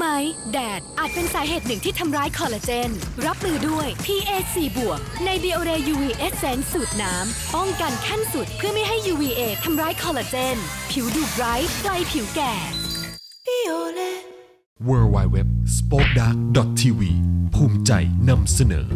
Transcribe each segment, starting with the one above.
ไหม แดดอาจเป็นสาเหตุหนึ่งที่ทำร้ายคอลลาเจน รับมือด้วย PA4 บวกใน Biore UV Essence สูตรน้ำ ป้องกันขั้นสุดเพื่อไม่ให้ UVA ทำร้ายคอลลาเจน ผิวดูไบรท์ไกลผิวแก่ w w w s p o k e d a r k t v ภูมิใจนำเสนอ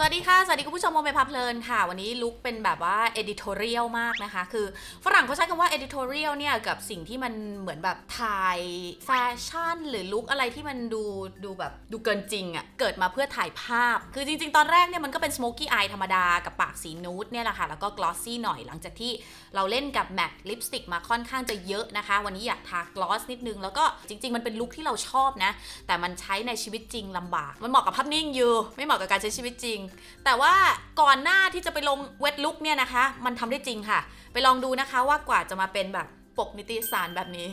สวัสดีค่ะ สวัสดีคุณผู้ชมโมเมพับเพลินค่ะ วันนี้ลุกเป็นแบบว่า editorial มากนะคะ คือฝรั่งเขาใช้คำว่า editorial เนี่ย กับสิ่งที่มันเหมือนแบบถ่ายแฟชั่น หรือลุกอะไรที่มันดูดูแบบดูเกินจริงอะ่ะ เกิดมาเพื่อถ่ายภาพ คือจริง ๆ ตอนแรกเนี่ยมันก็เป็น smoky eye ธรรมดา กับปากสีนูดเนี่ยแหละค่ะ แล้วก็ glossy หน่อยหลังจากที่เราเล่นกับ matte lipstick มาค่อนข้างจะเยอะนะคะ วันนี้อยากทา gloss นิดนึง แล้วก็จริง ๆ มันเป็นลุคที่เราชอบนะ แต่มันใช้ในชีวิตจริงลำบาก มันเหมาะกับภาพนิ่งอยู่ ไม่เหมาะกับการใช้ชีวิตจริงแต่ว่าก่อนหน้าที่จะไปลงเวทลุกเนี่ยนะคะ มันทำได้จริงค่ะ ไปลองดูนะคะว่ากว่าจะมาเป็นแบบปกนิตยสารแบบนี้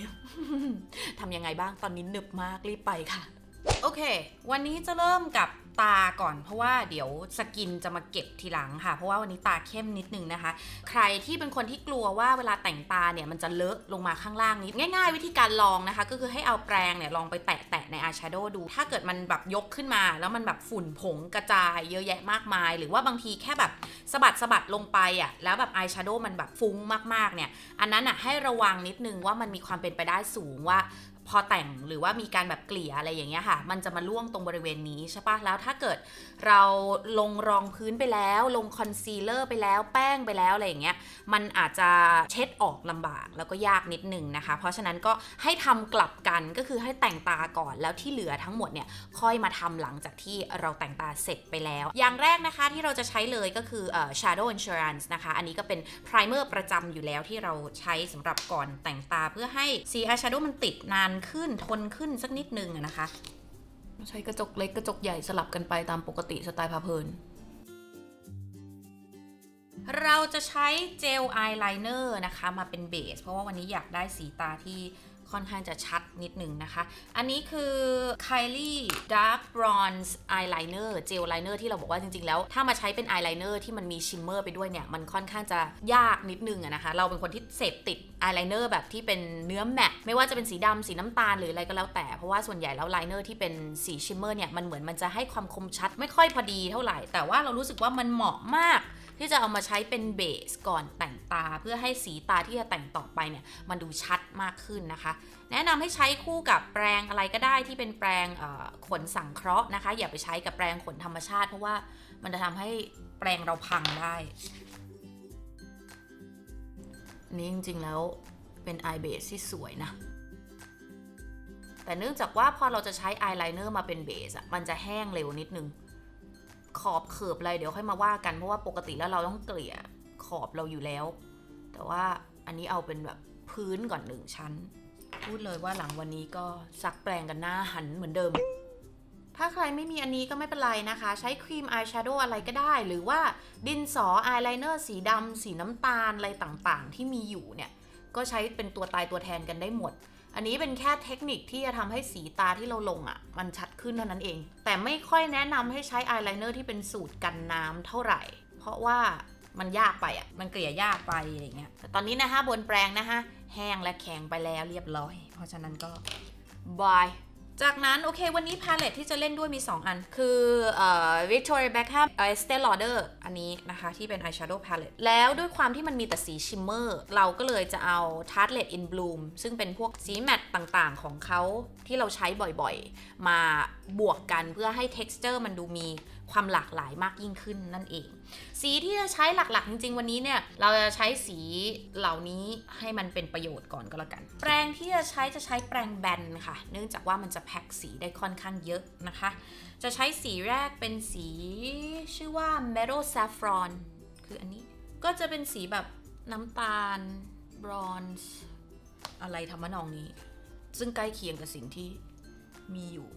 ทำยังไงบ้างตอนนี้หนึบมากรีบไปค่ะ โอเค วันนี้จะเริ่มกับ ตาก่อนเพราะว่าเดี๋ยวสกินจะมาเก็บทีหลังค่ะ เพราะว่าวันนี้ตาเข้มนิดนึงนะคะ ใครที่เป็นคนที่กลัวว่าเวลาแต่งตาเนี่ยมันจะเลอะลงมาข้างล่างนิดง่าย ๆ วิธีการลองนะคะ ก็คือให้เอาแปรงเนี่ยลองไปแตะๆในอายแชโดว์ดู ถ้าเกิดมันแบบยกขึ้นมา แล้วมันแบบฝุ่นผงกระจายเยอะแยะมากมาย หรือว่าบางทีแค่แบบสะบัดสะบัดลงไปอะแล้วแบบอายแชโดว์มันแบบฟุ้งมากๆเนี่ยอันนั้นอะให้ระวังนิดนึงว่ามันมีความเป็นไปได้สูงว่า พอแต่งหรือว่ามีการแบบเกลี่ยอะไรอย่างเงี้ยค่ะ มันจะมาล่วงตรงบริเวณนี้ใช่ปะแล้วถ้าเกิดเราลงรองพื้นไปแล้ว ลงคอนซีลเลอร์ไปแล้ว แป้งไปแล้วอะไรอย่างเงี้ย มันอาจจะเช็ดออกลำบากแล้วก็ยากนิดนึงนะคะ เพราะฉะนั้นก็ให้ทำกลับกันก็คือให้แต่งตาก่อนแล้วที่เหลือทั้งหมดเนี่ยค่อยมาทำหลังจากที่เราแต่งตาเสร็จไปแล้ว อย่างแรกนะคะที่เราจะใช้เลยก็คืออ shadow insurance นะคะ อันนี้ก็เป็น primer ประจำอยู่แล้วที่เราใช้สำหรับก่อนแต่งตาเพื่อให้สี eyeshadow มันติดนานขึ้นทนขึ้นสักนิดนึงอะนะคะ ใช้กระจกเล็กกระจกใหญ่สลับกันไปตามปกติสไตล์พาเพลินเราจะใช้เจลอายไลเนอร์นะคะมาเป็นเบส เพราะว่าวันนี้อยากได้สีตาที่ ค่อนข้างจะชัดนิดนึงนะคะ อันนี้คือ Kylie Dark Bronze Eyeliner เจลไลเนอร์ที่เราบอกว่าจริงๆ แล้ว ถ้ามาใช้เป็นอายไลเนอร์ที่มันมีชิมเมอร์ไปด้วยเนี่ย มันค่อนข้างจะยากนิดนึงอะนะคะ เราเป็นคนที่เสพติดอายไลเนอร์แบบที่เป็นเนื้อแมตต์ไม่ว่าจะเป็นสีดำสีน้ำตาลหรืออะไรก็แล้วแต่ เพราะว่าส่วนใหญ่แล้วไลเนอร์ที่เป็นสีชิมเมอร์เนี่ย มันเหมือนมันจะให้ความคมชัดไม่ค่อยพอดีเท่าไหร่ แต่ว่าเรารู้สึกว่ามันเหมาะมากที่จะเอามาใช้เป็นเบสก่อนแต่งตา เพื่อให้สีตาที่จะแต่งต่อไปเนี่ยมันดูชัด มากขึ้นนะคะ แนะนำให้ใช้คู่กับแปรงอะไรก็ได้ที่เป็นแปรงขนสังเคราะห์นะคะ อย่าไปใช้กับแปรงขนธรรมชาติ เพราะว่ามันจะทำให้แปรงเราพังได้นี่จริงๆแล้วเป็นอายเบสที่สวยนะ แต่เนื่องจากว่าพอเราจะใช้อายไลเนอร์มาเป็นเบสอะมันจะแห้งเร็วนิดนึง ขอบเขิบอะไรเดี๋ยวค่อยมาว่ากัน เพราะว่าปกติแล้วเราต้องเกลี่ยขอบเราอยู่แล้ว แต่ว่าอันนี้เอาเป็นแบบ พื้นก่อนหนึ่งชั้น พูดเลยว่าหลังวันนี้ก็ซักแปรงกันหน้าหันเหมือนเดิม ถ้าใครไม่มีอันนี้ก็ไม่เป็นไรนะคะ ใช้ครีมอายแชโดว์อะไรก็ได้ หรือว่าดินสออายไลเนอร์สีดำสีน้ำตาลอะไรต่างๆ ที่มีอยู่เนี่ย ก็ใช้เป็นตัวตายตัวแทนกันได้หมดอันนี้เป็นแค่เทคนิคที่จะทำให้สีตาที่เราลงอะ่ะ มันชัดขึ้นเท่านั้นเอง แต่ไม่ค่อยแนะนำให้ใช้อายไลเนอร์ที่เป็นสูตรกันน้ำเท่าไหร่ เพราะว่า มันยากไปอะ มันเกลี่ยยากไปอะไรเงี้ยแต่ตอนนี้นะคะบนแปรงนะคะแห้งและแข็งไปแล้วเรียบร้อย เพราะฉะนั้นก็บายจากนั้น โอเค วันนี้พาเลตที่จะเล่นด้วยมี 2 อัน คือเอ่อ Victoria Beckham Estee Lauder อันนี้นะคะ ที่เป็น eyeshadow palette แล้วด้วยความที่มันมีแต่สีชิมเมอร์ เราก็เลยจะเอา Tartlet in Bloom ซึ่งเป็นพวกสีแมตต์ต่างๆ ของเขาที่เราใช้บ่อยๆ มาบวกกันเพื่อให้ texture มันดูมีความหลากหลายมากยิ่งขึ้นนั่นเอง สีที่จะใช้หลักๆ จริง ๆ วันนี้เนี่ย เราจะใช้สีเหล่านี้ให้มันเป็นประโยชน์ก่อนก็แล้วกัน แปรงที่จะใช้จะใช้แปรงแบนค่ะ เนื่องจากว่ามันจะแพ็คสีได้ค่อนข้างเยอะนะคะ จะใช้สีแรกเป็นสีชื่อว่า Meadow Saffron คืออันนี้ก็จะเป็นสีแบบน้ำตาล บรอนซ์ อะไรทำมานองนี้ ซึ่งใกล้เคียงกับสิ่งที่มีอยู่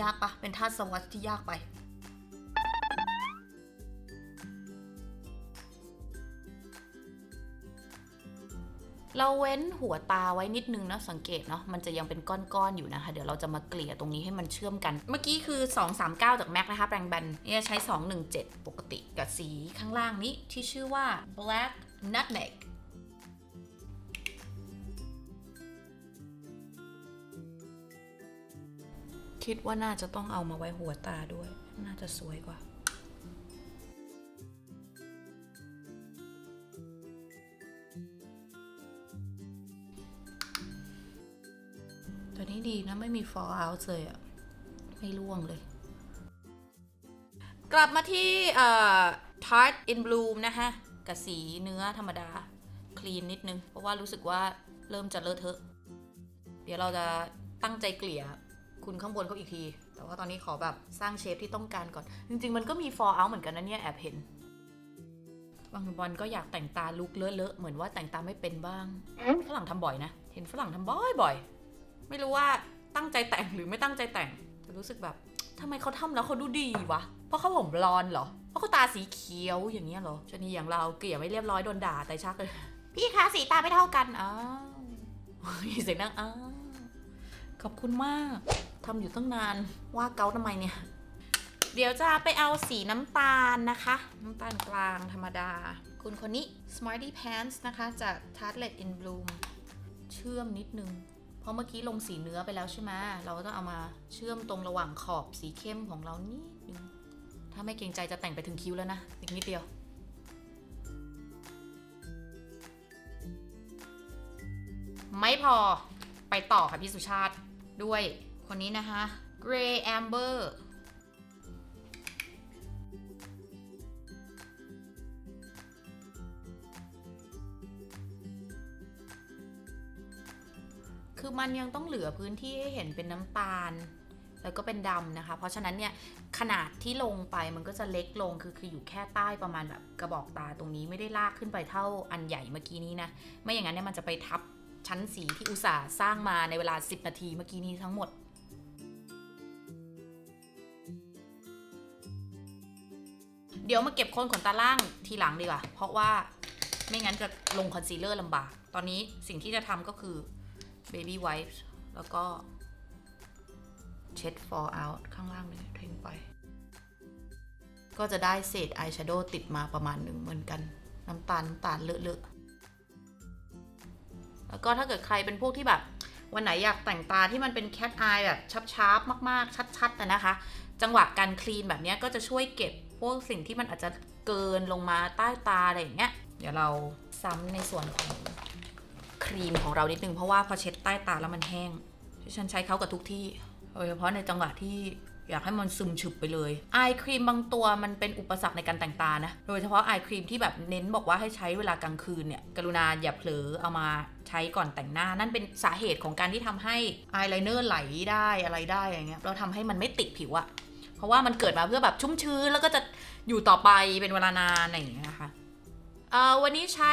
ยากปะเป็นท่าสวัสดที่ยากไป เราเว้นหัวตาไว้นิดนึงนะสังเกตเนาะมันจะยังเป็นก้อนๆอยู่นะคะ เดี๋ยวเราจะมาเกลี่ยตรงนี้ให้มันเชื่อมกัน เมื่อกี้คือ 239 จาก MAC นะคะแปรงแบนเนี่ยใช้ 217 ปกติกับสีข้างล่างนี้ที่ชื่อว่า black nutmeg คิดว่าน่าจะต้องเอามาไว้หัวตาด้วย น่าจะสวยกว่า นี้ดีนะ ไม่มี fall out เลยอะไม่ร่วงเลย กลับมาที่เอ่อ tart in bloom นะคะกับสีเนื้อธรรมดา คลีนนิดนึง เพราะว่ารู้สึกว่าเริ่มจะเลอะเทอะ เดี๋ยวเราจะตั้งใจเกลี่ยคุณข้างบนเขาอีกที แต่ว่าตอนนี้ขอแบบสร้างเชฟที่ต้องการก่อน จริง ๆ มันก็มี fall out เหมือนกันนะเนี่ยแอบเห็นบางวันก็อยากแต่งตาลุกเลอะๆเหมือนว่าแต่งตาไม่เป็นบ้าง ฝรั่งทำบ่อยนะ เห็นฝรั่งทำบ่อยบ่อย ไม่รู้ว่าตั้งใจแต่งหรือไม่ตั้งใจแต่งแต่รู้สึกแบบทำไมเขาทำแล้วเขาดูดีวะ เพราะเขาผมบลอนด์เหรอ เพราะเขาตาสีเขียวอย่างเงี้ยเหรอชนีอย่างเราเกลี่ยไม่เรียบร้อยโดนด่าแต่ชักเลย พี่คะสีตาไม่เท่ากัน อ้าวมีเสียงดังอ้าว ขอบคุณมากทำอยู่ตั้งนาน ว่าเกาทำไมเนี่ย เดี๋ยวจะไปเอาสีน้ำตาลนะคะ น้ำตาลกลางธรรมดา คุณคนนี้ Smarty Pants นะคะ จาก Tartlet in Bloom เชื่อมนิดนึง เพราะเมื่อกี้ลงสีเนื้อไปแล้วใช่ไหมเราก็ต้องเอามาเชื่อมตรงระหว่างขอบสีเข้มของเรานิดนึงถ้าไม่เกรงใจจะแต่งไปถึงคิ้วแล้วนะอีกนิดเดียวไม่พอไปต่อค่ะพี่สุชาติด้วยคนนี้นะคะ Gray Amber คือมันยังต้องเหลือพื้นที่ให้เห็นเป็นน้ำตาล แล้วก็เป็นดำนะคะ เพราะฉะนั้นเนี่ยขนาดที่ลงไปมันก็จะเล็กลงคือคืออยู่แค่ใต้ประมาณแบบกระบอกตาตรงนี้ไม่ได้ลากขึ้นไปเท่าอันใหญ่เมื่อกี้นี้นะ ไม่อย่างนั้นเนี่ยมันจะไปทับชั้นสีที่อุตส่าห์สร้างมาในเวลา 10 นาทีเมื่อกี้นี้ทั้งหมดเดี๋ยวมาเก็บโคนขนตาล่างทีหลังดีกว่า เพราะว่าไม่งั้นจะลงคอนซีลเลอร์ลำบาก ตอนนี้สิ่งที่จะทำก็คือ baby wipes แล้วก็เช็ด fall out ข้างล่างเลยทิ้งไป ก็จะได้เศษอายแชโดว์ติดมาประมาณหนึ่งเหมือนกัน น้ำตาลน้ำตาลเลอะๆ แล้วก็ถ้าเกิดใครเป็นพวกที่แบบ วันไหนอยากแต่งตาที่มันเป็นแคทอายแบบชับๆ มากๆ ชัดๆนะนะคะ จังหวะการคลีนแบบนี้ก็จะช่วยเก็บพวกสิ่งที่มันอาจจะเกินลงมาใต้ตาอะไรอย่างเงี้ย เดี๋ยวเราซ้ำในส่วนของ ครีมของเรานิดนึงเพราะว่าพอเช็ดใต้ตาแล้วมันแห้งที่ฉันใช้เขากับทุกที่โดยเฉพาะในจังหวะที่อยากให้มันซึมฉึบไปเลยไอครีมบางตัวมันเป็นอุปสรรคในการแต่งตานะ โดยเฉพาะไอครีมที่แบบเน้นบอกว่าให้ใช้เวลากลางคืนเนี่ย กรุณาอย่าเผลอเอามาใช้ก่อนแต่งหน้า นั่นเป็นสาเหตุของการที่ทำให้อายไลเนอร์ไหลได้อะไรได้อย่างเงี้ย เราทำให้มันไม่ติดผิวอะเพราะว่ามันเกิดมาเพื่อแบบชุ่มชื้นแล้วก็จะอยู่ต่อไปเป็นเวลานานอะไรอย่างเงี้ยนะคะ วันนี้ใช้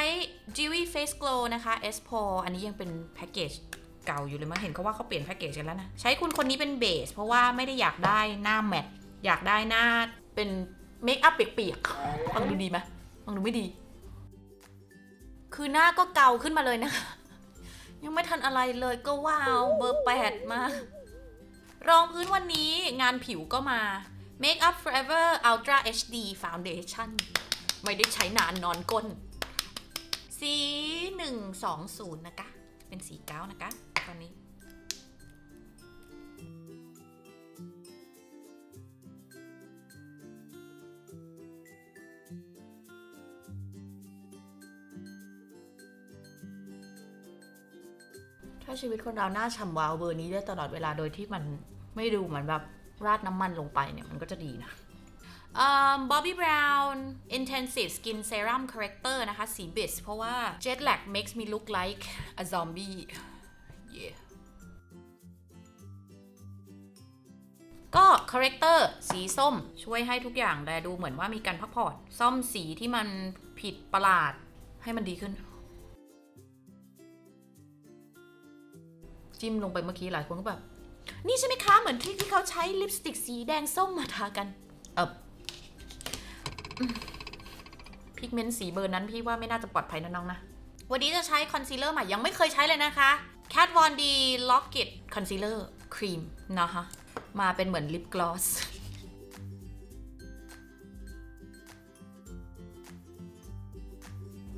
Dewy Face Glow นะคะ S p o อันนี้ยังเป็นแพ็กเกจเก่าอยู่เลยมั้งเห็นเขาว่าเขาเปลี่ยนแพ็กเกจกันแล้วนะ ใช้คุณคนนี้เป็นเบส เพราะว่าไม่ได้อยากได้หน้าแมตต์อยากได้หน้าเป็นเมคอัพเปียกๆฟังดูดีไหมฟังดูไม่ดี คือหน้าก็เก่าขึ้นมาเลยนะคะ ยังไม่ทันอะไรเลยก็ว้าว เบอร์แปดมารองพื้นวันนี้งานผิวก็มา Make Up Forever Ultra HD Foundation ไม่ได้ใช้นานนอนก้น สี120นะคะ เป็นสีเก้านะคะ ตอนนี้ถ้าชีวิตคนเราหน้าฉ่ำวาวเบอร์นี้ได้ตลอดเวลาโดยที่มันไม่ดูเหมือนแบบราดน้ำมันลงไปเนี่ยมันก็จะดีนะ um, Bobbi Brown Intensive Skin Serum Corrector นะคะ สีบิสเพราะว่า Jet lag makes me look like a zombie yeah ก็ corrector สีส้มช่วยให้ทุกอย่างแลดูเหมือนว่ามีการพักผ่อนซ่อมสีที่มันผิดประหลาดให้มันดีขึ้น จิ้มลงไปเมื่อกี้หลายคนก็แบบ นี่ใช่ไหมคะ เหมือนที่ที่เขาใช้ลิปสติกสีแดงส้มมาทากัน เออ พิกเมนต์สีเบอร์นั้นพี่ว่าไม่น่าจะปลอดภัยนะน้องนะ วันนี้จะใช้คอนซีลเลอร์ใหม่ยังไม่เคยใช้เลยนะคะ Kat Von D Lock-it Concealer Cream นะคะมาเป็นเหมือนลิปกลอส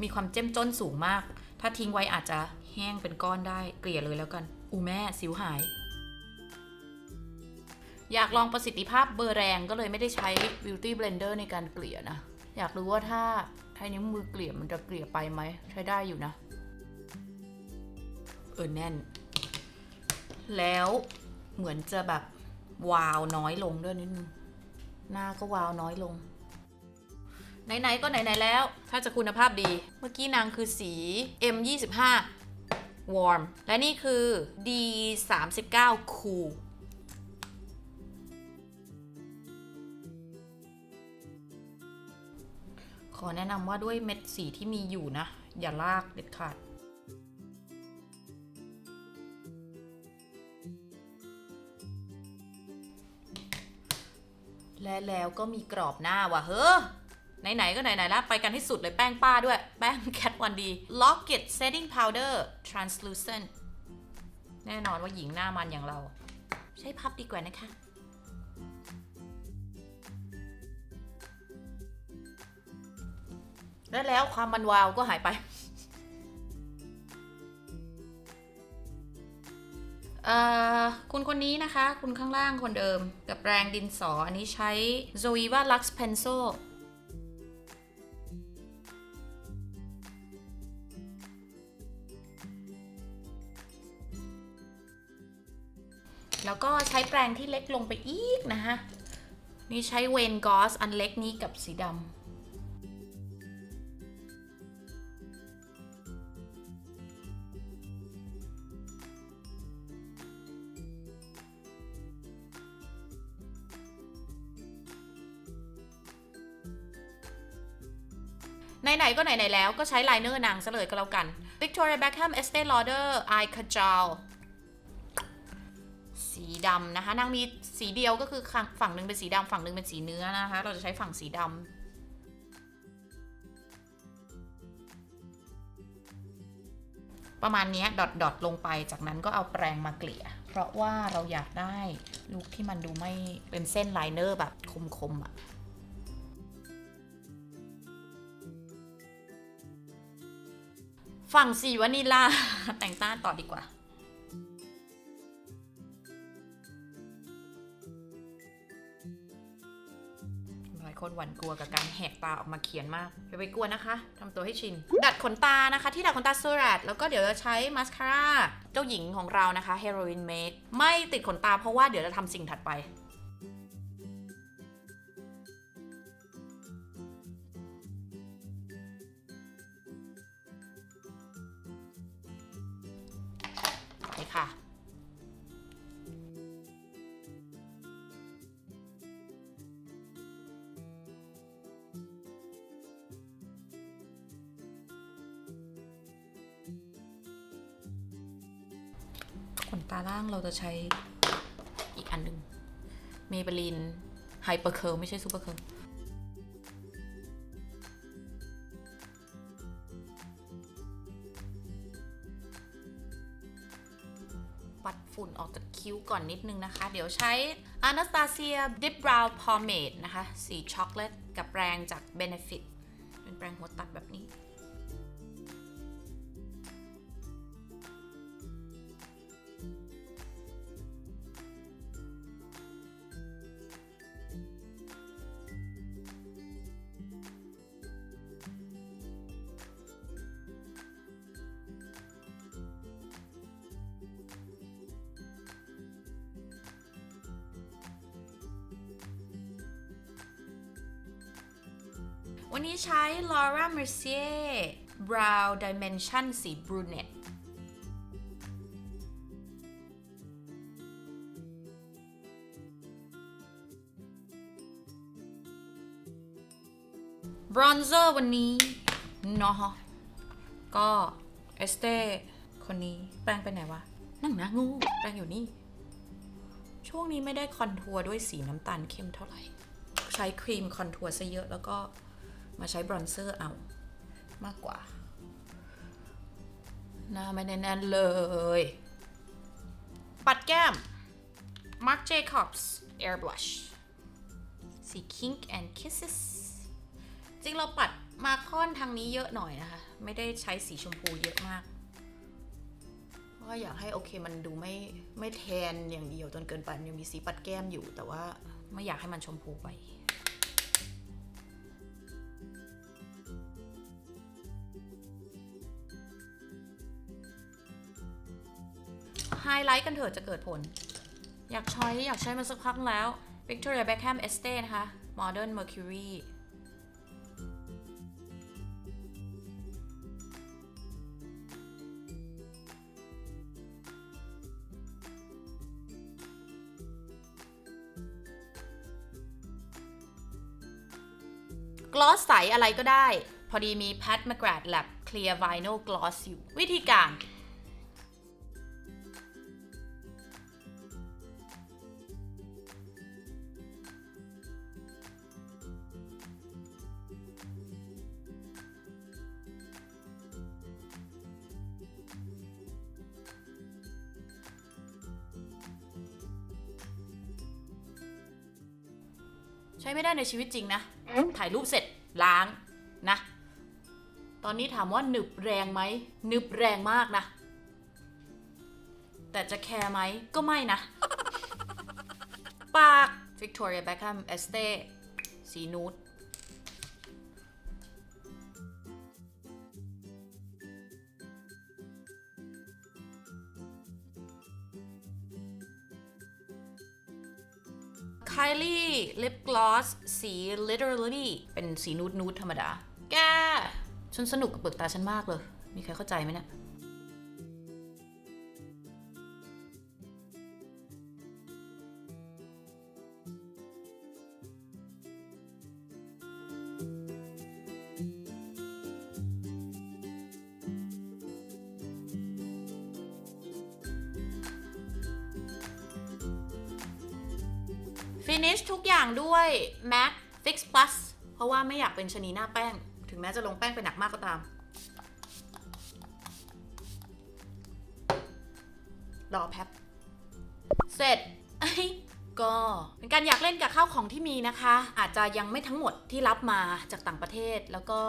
มีความเจ้มจ้นสูงมาก ถ้าทิ้งไว้อาจจะแห้งเป็นก้อนได้ เกลี่ยเลยแล้วกัน อูแม่สิวหาย อยากลองประสิทธิภาพเบอร์แรงก็เลยไม่ได้ใช้ Beauty Blender ในการเกลี่ยนะ อยากรู้ว่าถ้าใช้นิ้วมือเกลี่ยมันจะเกลี่ยไปไหม ใช้ได้อยู่นะ เออแน่น แล้วเหมือนจะแบบวาวน้อยลงด้วยนิดนึง หน้าก็วาวน้อยลง ไหน ๆ ก็ไหน ๆ แล้ว ถ้าจะคุณภาพดี เมื่อกี้นางคือสี M25 Warm และนี่คือ D39 Cool อแนะนำว่าด้วยเม็ดสีที่มีอยู่นะ อย่าลากเด็ดขาดและแล้วก็มีกรอบหน้าว่ะเฮ้อไหน ๆ ก็ไหน ๆ แล้ว ไปกันที่สุดเลยแป้งป้าด้วย แป้ง Cat One D Lock-it Setting Powder Translucent แน่นอนว่าหญิงหน้ามันอย่างเรา ใช้พับดีกว่านะคะ และแล้วความมันวาวก็หายไปเอ่อคุณคนนี้นะคะ คุณข้างล่างคนเดิมกับแปรงดินสอ อันนี้ใช้ Zoeva Lux Pencil แล้วก็ใช้แปรงที่เล็กลงไปอีกนะคะนี่ใช้เวนกอสอันเล็กนี้กับสีดำ ไหนๆก็ไหนๆแล้วก็ใช้ไลเนอร์นางซะเลยก็แล้วกัน Victoria Beckham Estee Lauder Eye Kajal สีดำนะคะนางมีสีเดียวก็คือฝั่งหนึ่งเป็นสีดำฝั่งหนึ่งเป็นสีเนื้อนะคะ เราจะใช้ฝั่งสีดำประมาณนี้ดอทดอทลงไปจากนั้นก็เอาแปรงมาเกลี่ย เพราะว่าเราอยากได้ลุคที่มันดูไม่เป็นเส้นไลเนอร์แบบคมๆอะ ฝั่งสีวานิลลา แต่งต้านต่อดีกว่า หลายคนหวั่นกลัวกับการแหกตาออกมาเขียนมากอย่าไปกลัวนะคะทำตัวให้ชิน ดัดขนตานะคะ ที่ดัดขนตาซูรัตแล้วก็เดี๋ยวจะใช้มาสคาร่าเจ้าหญิงของเรานะคะ Heroin Make ไม่ติดขนตาเพราะว่าเดี๋ยวจะทำสิ่งถัดไป ค่ะขนตาล่างเราจะใช้อีกอันหนึ่งเมเบลินไฮเปอร์เคิลไม่ใช่ซูเปอร์เคิล ฝุ่นออกจากคิ้วก่อนนิดนึงนะคะ เดี๋ยวใช้ Anastasia Dip Brow Pomade นะคะ สีช็อกโกแลตกับแปรงจาก Benefit เป็นแปรงหัวตัดแบบนี้ วันนี้ใช้ Laura Mercier Brow Dimension สี Brunette บรอนเซอร์วันนี้เนาะก็เอสเต้คนนี้แปรงไปไหนวะ นั่งนะงู แปรงอยู่นี่ ช่วงนี้ไม่ได้คอนทัวร์ด้วยสีน้ำตาลเข้มเท่าไหร่ ใช้ครีมคอนทัวร์ซะเยอะแล้วก็ มาใช้บรอนเซอร์เอามากกว่า หน้าไม่แน่นเลย ปัดแก้ม Marc Jacobs Air Blush สี Kink and Kisses จริงเราปัดมาค่อนทางนี้เยอะหน่อยนะคะ ไม่ได้ใช้สีชมพูเยอะมากเพราะอยากให้โอเคมันดูไม่ไม่แทนอย่างเดียวจนเกินไปมันยังมีสีปัดแก้มอยู่ แต่ว่าไม่อยากให้มันชมพูไป ไฮไลท์กันเถอะจะเกิดผล อยากใช้อยากใช้มันสักพักแล้ว Victoria Beckham Estate นะคะ Modern Mercury กลอสใสอะไรก็ได้ พอดีมี Pat McGrath Lab Clear Vinyl Gloss อยู่ วิธีการ ไม่ได้ในชีวิตจริงนะ ถ่ายรูปเสร็จล้างนะ ตอนนี้ถามว่าหนึบแรงไหมหนึบแรงมากนะ แต่จะแคร์ไหมก็ไม่นะ ปาก Victoria Beckham Estate สีนูด Gloss สี Literally เป็นสีนูดนูดธรรมดา แก ฉันสนุกกับเปลือกตาฉันมากเลย มีใครเข้าใจไหมเนี่ย Finish ทุกอย่างด้วย MAC Fix Plus เพราะว่าไม่อยากเป็นชนีหน้าแป้ง ถึงแม้จะลงแป้งไปหนักมากก็ตาม รอแป๊บ เสร็จก็เป็นการอยากเล่นกับข้าวของที่มีนะคะ อาจจะยังไม่ทั้งหมดที่รับมาจากต่างประเทศแล้วก็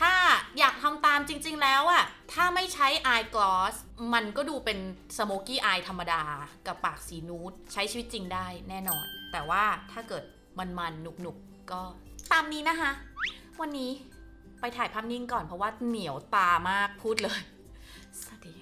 ถ้าอยากทำตามจริง ๆ แล้วอะถ้าไม่ใช้ eye gloss มันก็ดูเป็น smoky eye ธรรมดา กับปากสีนูดใช้ชีวิตจริงได้แน่นอน แต่ว่าถ้าเกิดมันมันหนุกหนุกก็ตามนี้นะคะ วันนี้ไปถ่ายภาพนิ่งก่อนเพราะว่าเหนียวตามากพูดเลย สวัสดี